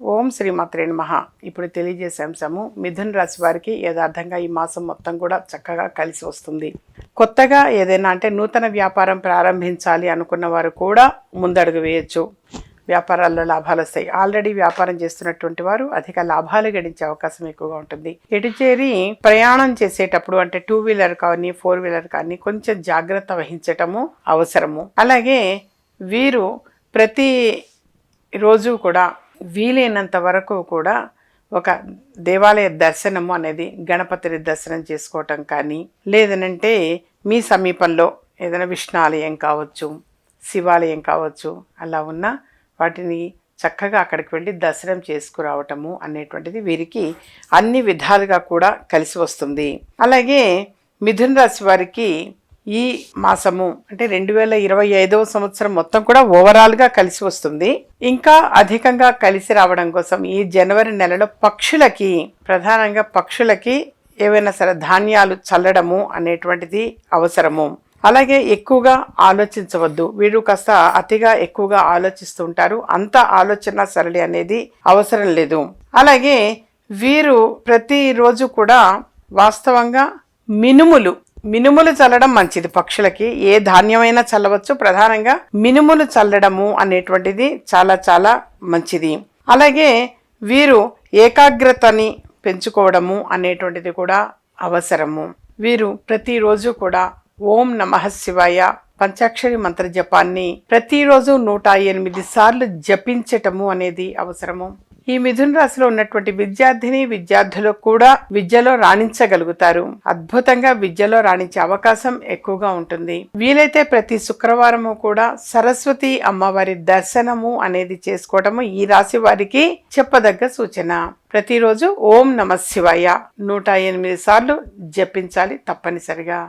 ఓం శ్రీ మాత్రే ఇప్పుడు తెలియజేసే అంశము మిథున్ రాశి వారికి యథార్థంగా ఈ మాసం మొత్తం కూడా చక్కగా కలిసి వస్తుంది. కొత్తగా ఏదైనా అంటే నూతన వ్యాపారం ప్రారంభించాలి అనుకున్న వారు కూడా ముందడుగు వేయచ్చు. వ్యాపారాల్లో లాభాలు వస్తాయి. ఆల్రెడీ వ్యాపారం చేస్తున్నటువంటి వారు అధిక లాభాలు గడించే అవకాశం ఎక్కువగా ఉంటుంది. ఎటు చేరి ప్రయాణం చేసేటప్పుడు అంటే టూ వీలర్ కానీ ఫోర్ వీలర్ కానీ కొంచెం జాగ్రత్త వహించటము అవసరము. అలాగే వీరు ప్రతి రోజు కూడా వీలైనంత వరకు కూడా ఒక దేవాలయ దర్శనము అనేది గణపతిని దర్శనం చేసుకోవటం కానీ లేదనంటే మీ సమీపంలో ఏదైనా విష్ణు ఆలయం కావచ్చు శివాలయం కావచ్చు అలా ఉన్న వాటిని చక్కగా అక్కడికి వెళ్ళి దర్శనం చేసుకురావటము అనేటువంటిది వీరికి అన్ని విధాలుగా కూడా కలిసి వస్తుంది. అలాగే మిథున రాశి వారికి ఈ మాసము అంటే రెండు వేల ఇరవై ఐదవ సంవత్సరం మొత్తం కూడా ఓవరాల్గా కలిసి వస్తుంది. ఇంకా అధికంగా కలిసి రావడం కోసం ఈ జనవరి నెలలో పక్షులకి ప్రధానంగా పక్షులకి ఏవైనా సరే ధాన్యాలు చల్లడము అనేటువంటిది అవసరము. అలాగే ఎక్కువగా ఆలోచించవద్దు. వీరు కాస్త అతిగా ఎక్కువగా ఆలోచిస్తుంటారు అంత ఆలోచన సరళి అనేది అవసరం లేదు. అలాగే వీరు ప్రతిరోజు కూడా వాస్తవంగా మినుములు మినుములు చల్లడం మంచిది పక్షులకి. ఏ ధాన్యమైనా చల్లవచ్చు. ప్రధానంగా మినుములు చల్లడము అనేటువంటిది చాలా చాలా మంచిది. అలాగే వీరు ఏకాగ్రతని పెంచుకోవడము అనేటువంటిది కూడా అవసరము. వీరు ప్రతిరోజు కూడా ఓం నమ శివాయ. పంచాక్షరి మంత్ర జపాన్ని ప్రతిరోజు నూట ఎనిమిది సార్లు జపించటము అనేది అవసరము. ఈ మిథున రాశిలో ఉన్నటువంటి విద్యార్థిని విద్యార్థులు కూడా విద్యలో రాణించగలుగుతారు. అద్భుతంగా విద్యలో రాణించే అవకాశం ఎక్కువగా ఉంటుంది. వీలైతే ప్రతి శుక్రవారము కూడా సరస్వతి అమ్మవారి దర్శనము అనేది చేసుకోవటము ఈ రాశి వారికి చెప్పదగ్గ సూచన. ప్రతిరోజు ఓం నమ శివాయ. నూట ఎనిమిది సార్లు జపించాలి తప్పనిసరిగా.